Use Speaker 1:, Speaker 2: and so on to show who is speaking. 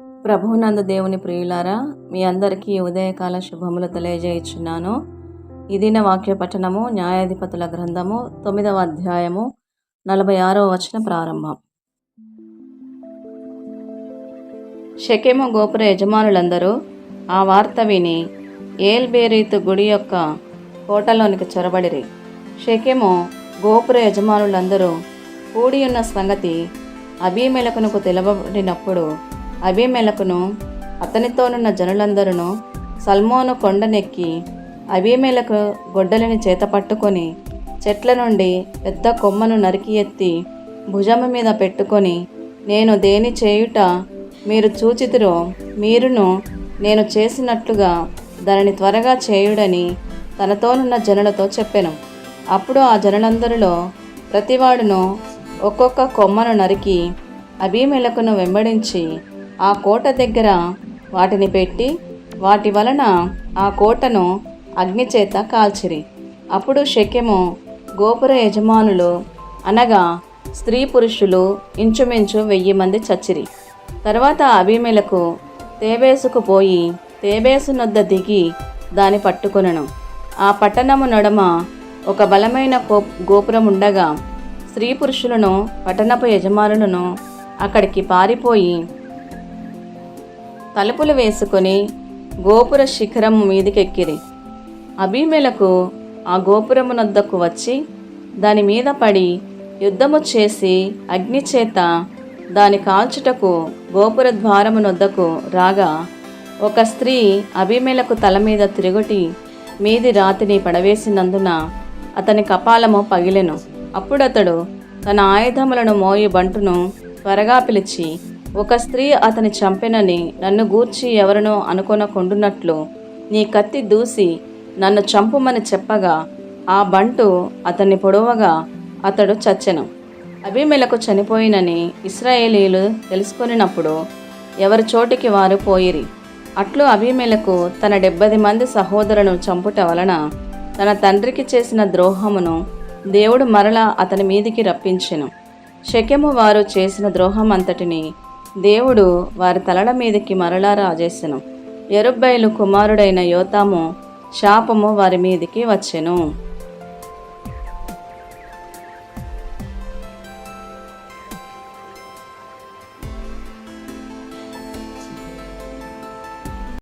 Speaker 1: ప్రభునంద దేవుని ప్రియులారా మీ అందరికీ ఉదయకాల శుభములు తెలియజేయుచున్నాను. నా వాక్య పఠనము న్యాయాధిపతుల గ్రంథము తొమ్మిదవ అధ్యాయము నలభై ఆరవ వచన ప్రారంభం. షకెము గోపుర యజమానులందరూ ఆ వార్త విని ఏల్బేరీతు గుడి యొక్క కోటలోనికి చొరబడిరి. షెకెము గోపుర యజమానులందరూ కూడి ఉన్న సంగతి అభిమేలకునకు తెలవబడినప్పుడు అబీమెలకును అతనితోనున్న జనులందరూ సల్మోను కొండనెక్కి అబీమెలకు గొడ్డలిని చేత పట్టుకొని చెట్ల నుండి పెద్ద కొమ్మను నరికి ఎత్తి భుజము మీద పెట్టుకొని నేను దేని చేయుట మీరు చూచితిరో మీరును నేను చేసినట్లుగా దానిని త్వరగా చేయుడని తనతోనున్న జనులతో చెప్పాను. అప్పుడు ఆ జనులందరిలో ప్రతివాడును ఒక్కొక్క కొమ్మను నరికి అబీమెలకును వెంబడించి ఆ కోట దగ్గర వాటిని పెట్టి వాటి వలన ఆ కోటను అగ్నిచేత కాల్చిరి. అప్పుడు శక్యము గోపుర యజమానులు అనగా స్త్రీ పురుషులు ఇంచుమించు వెయ్యి మంది చచ్చిరి. తర్వాత అభిమేలకు తేబేసుకు పోయి తేబేసు నొద్ద దిగి దాని పట్టుకొనను. ఆ పట్టణము నడుమ ఒక బలమైన కో గోపురం ఉండగా స్త్రీ పురుషులను పట్టణపు యజమానులను అక్కడికి పారిపోయి తలుపులు వేసుకొని గోపుర శిఖరం మీదకెక్కిరి. అభిమేలకు ఆ గోపురమునొద్దకు వచ్చి దాని మీద పడి యుద్ధము చేసి అగ్ని చేత దాని కాల్చుటకు గోపుర ద్వారమునొద్దకు రాగా ఒక స్త్రీ అభిమేలకు తల మీద తిరుగుటి మీది రాతిని పడవేసినందున అతని కపాలము పగిలెను. అప్పుడతడు తన ఆయుధములను మోయి బంటును త్వరగా పిలిచి ఒక స్త్రీ అతని చంపెనని నన్ను గూర్చి ఎవరినో అనుకొనకుండునట్లు నీ కత్తి దూసి నన్ను చంపుమని చెప్పగా ఆ బంటు అతన్ని పొడవగా అతడు చచ్చెను. అభిమెలకు చనిపోయినని ఇస్రాయేలీలు తెలుసుకొనినప్పుడు ఎవరి చోటికి వారు పోయిరి. అట్లు అభిమెలకు తన డెబ్బది మంది సహోదరులను చంపుట వలన తన తండ్రికి చేసిన ద్రోహమును దేవుడు మరలా అతని మీదికి రప్పించెను. శకెము వారు చేసిన ద్రోహం అంతటిని దేవుడు వారి తలల మీదకి మరలా రాజేసెను ఎరుబ్బైలు కుమారుడైన యోతాము శాపము వారి మీదికి వచ్చెను.